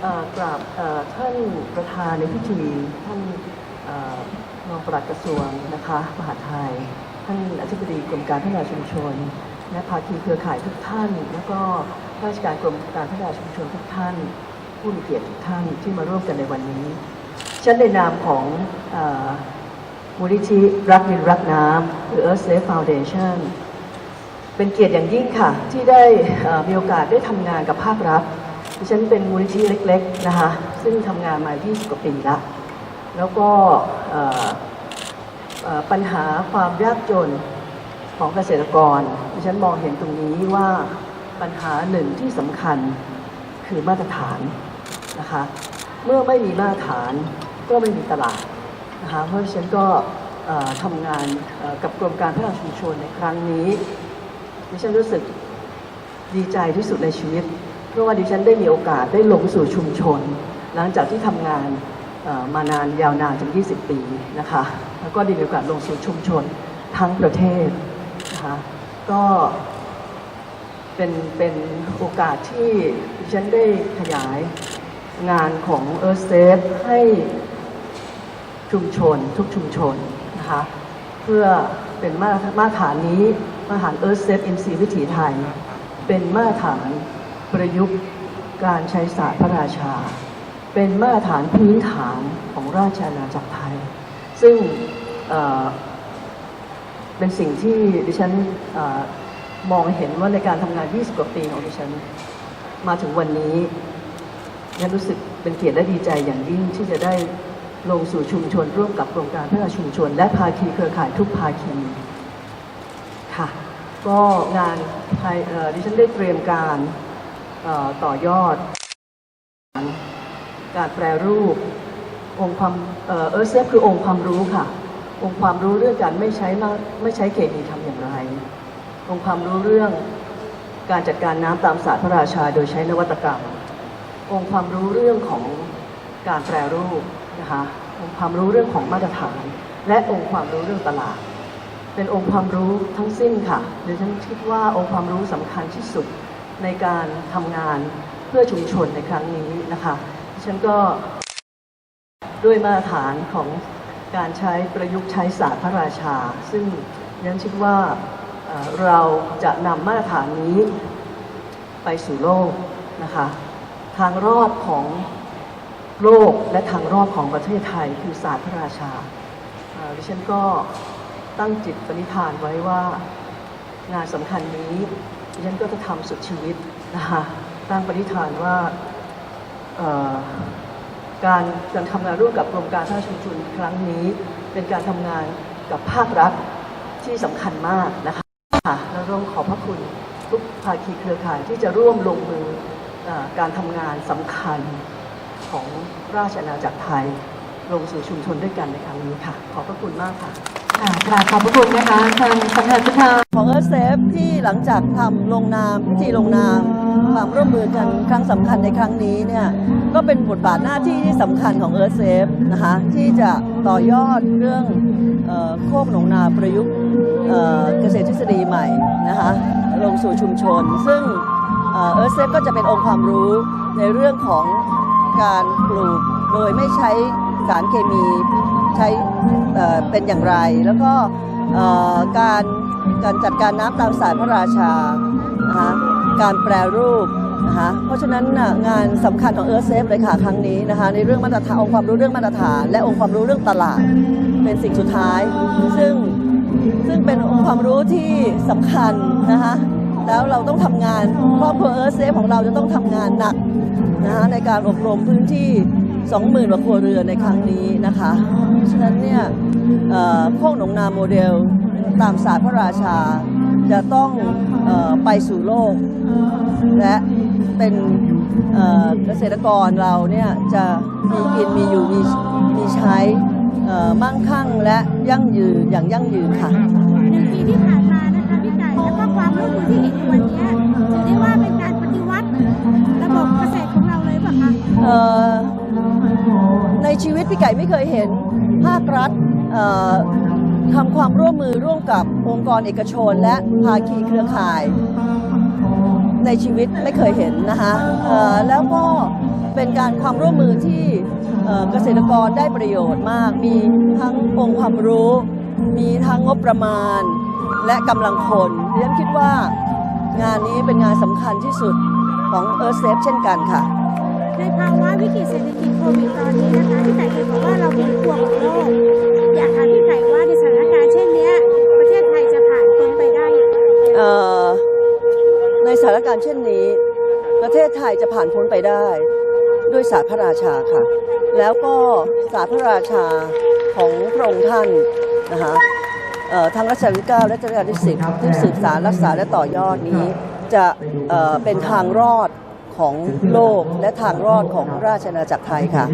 เอ่อกราบเอ่อท่านประธานในพิธีท่านเอ่อรองปลัดกระทรวงนะคะมหาดไทย ท่านอธิบดีกรมการพัฒนาชุมชน และภาคีเครือข่ายทุกท่าน แล้วก็ข้าราชการกรมการพัฒนาชุมชนทุกท่าน ผู้มีเกียรติทุกท่านที่มาร่วมกันในวันนี้ ฉันในนามของเอ่อมูลนิธิรักดินรักน้ำหรือ Earth Safe Foundation เป็นเกียรติอย่างยิ่งค่ะ ที่ได้เอ่อมีโอกาสได้ทำงานกับภาครัฐ ดิฉันเป็นมูลนิธิเล็กๆนะคะซึ่งทำงานมา 20 กว่าปีละแล้วก็ปัญหาความยากจนของเกษตรกรดิฉันมองเห็นตรงนี้ว่าปัญหาหนึ่งที่สำคัญคือมาตรฐานนะคะเมื่อไม่มีมาตรฐานก็ไม่มีตลาดนะคะเพราะฉันก็ทำงานกับกรมการพัฒนาชุมชนในครั้งนี้ดิฉันรู้สึกดีใจที่สุดในชีวิต เพราะว่าดิฉันได้มีโอกาสได้ลงสู่ชุมชน หลังจากที่ทำงานมานานยาวนานถึง 20 ปีนะคะแล้วก็ได้มีโอกาสลงสู่ชุมชนทั้งประเทศนะคะก็เป็นเป็นโอกาสที่ดิฉันได้ขยายงานของ Earth Safe ให้ชุมชนทุกชุมชนนะคะเพื่อเป็นมาตรมาตรฐานนี้มาตรฐาน Earth Safe MC วิถีไทย เป็นมาตรฐาน ประยุกต์การใช้ศาสตร์พระราชา เป็นมาตรฐานพื้นฐานของราชอาณาจักรไทย ซึ่งเเป็นสิ่งที่ดิฉันอมองเห็นว่าในการทำงาน 20 กว่าปีของดิฉัน มาถึงวันนี้และรู้สึกเป็นเกียรติและดีใจอย่างยิ่งที่จะได้ลงสู่ชุมชนร่วมกับโครงการพัฒนาชุมชน และภาคีเครือข่ายทุกภาคีค่ะ ก็งานดิฉันได้เตรียมการ ต่อยอด การแปรรูปองค์ความเออเซฟคือองค์ความรู้ค่ะ องค์ความรู้เรื่องการไม่ใช้ไม่ใช้เคมีทำอย่างไร องค์ความรู้เรื่องการจัดการน้ำตามศาสตร์พระราชาโดยใช้นวัตกรรม องค์ความรู้เรื่องของการแปรรูปนะคะองค์ความรู้เรื่องของมาตรฐาน และองค์ความรู้เรื่องตลาด เป็นองค์ความรู้ทั้งสิ้นค่ะดิฉันคิดว่าองค์ความรู้สำคัญที่สุด ในการทำงานเพื่อชุมชนในครั้งนี้นะคะฉันก็ด้วยมาตรฐานของการใช้ประยุกต์ใช้ศาสตร์พระราชา ซึ่งดิฉันคิดว่าเอ่อเราจะนำมาตรฐานนี้ไปสู่โลกนะคะทางรอดของโลกและทางรอดของประเทศไทยคือศาสตร์พระราชาดิฉันก็ตั้งจิตปณิธานไว้ว่างานสำคัญนี้ ดิฉันก็จะทำสุดชีวิตนะคะตั้งปณิธานว่าการการทำงานร่วมกับกรมการพัฒนาชุมชนครั้งนี้ เป็นการทำงานกับภาครัฐที่สำคัญมากนะคะค่ะแล้วต้องขอบพระคุณทุกภาคีเครือข่ายที่จะร่วมลงมืออการทำงานสำคัญของราชอาณาจักรไทย ลงสู่ชุมชนด้วยกันในครั้งนี้ค่ะ ขอบพระคุณมากค่ะ กราบขอบพระคุณนะคะทางสำนักพุทธาของเอ r เซฟที่หลังจากทำลงนามพิธีลงนามความร่วมมือกันครั้งสำคัญในครั้งนี้เนี่ยก็เป็นบทบาทหน้าที่ที่สำคัญของเอ r เซฟนะคะที่จะต่อยอดเรื่องโคกหนองนาประยุกต์เกษตรทฤษฎีใหม่นะคะลงสู่ชุมชน ซึ่งเอ r เซฟก็จะเป็นองค์ความรู้ในเรื่องของการปลูกโดยไม่ใช้สารเคมี ใช้เป็นอย่างไร แล้วก็การการจัดการน้ำตามสายพระราชานะคะการแปรรูปนะคะเพราะฉะนั้นงานสำคัญของเอิร์ธเซฟเลยค่ะครั้งนี้นะคะในเรื่องมาตรฐานองค์ความรู้เรื่องมาตรฐาน และองค์ความรู้เรื่องตลาดเป็นสิ่งสุดท้าย ซึ่งซึ่งเป็นองค์ความรู้ที่สำคัญนะคะแล้วเราต้องทำงานครอบครัวเอิร์ธเซฟของเราจะต้องทำงานหนักนะคะในการอบรมพื้นที่ 20,000กว่าครัวเรือนในครั้งนี้นะคะเพราะฉะนั้นเนี่ยเอ่อพวกหนองนาโมเดลตามศาสตร์พระราชาจะต้องเออไปสู่โลก และเป็นเอ่อเกษตรกรเราเนี่ยจะมีกินมีอยู่มีมีใช้เอ่อมั่งคั่งและยั่งยืนอย่างยั่งยืนค่ะหนึ่งปีที่ผ่านมานะคะพี่ไก่แล้วก็ความร่วมมือที่เห็นในวันนี้ถือได้ว่าเป็นการปฏิวัติระบบเกษตรของเราเลยหรือเปล่าคะเอ่อใน ชีวิตพี่ไก่ไม่เคยเห็นภาครัฐทำความร่วมมือร่วมกับองค์กรเอกชน และภาคีเครือข่าย ในชีวิตไม่เคยเห็นนะคะแล้วก็เป็นการความร่วมมือที่เกษตรกรได้ประโยชน์มาก มีทั้งองค์ความรู้ มีทั้งงบประมาณ และกำลังคนเรียนคิดว่างานนี้เป็นงานสำคัญที่สุดของ Earth Safe เช่นกันค่ะ ในภาวะวิกฤตเศรษฐกิจโควิดตอนนี้นะคะพี่ไก่เคยบอกว่าเราเป็นพวงของโลกอยากถามพี่ไก่ว่าในสถานการณ์เช่นเนี้ยประเทศไทยจะผ่านพ้นไปได้อย่างไรเอ่อในสถานการณ์เช่นนี้ ประเทศไทยจะผ่านพ้นไปได้ ด้วยศาสตร์พระราชาค่ะ แล้วก็ศาสตร์พระราชาของพระองค์ท่านนะคะทางรัชกาลที่9และรัชกาลที่10ที่สืบสารรักษาและต่อยอดนี้จะเเป็นทางรอด ของโลกและทางรอดของราชนาจักรไทยค่ะ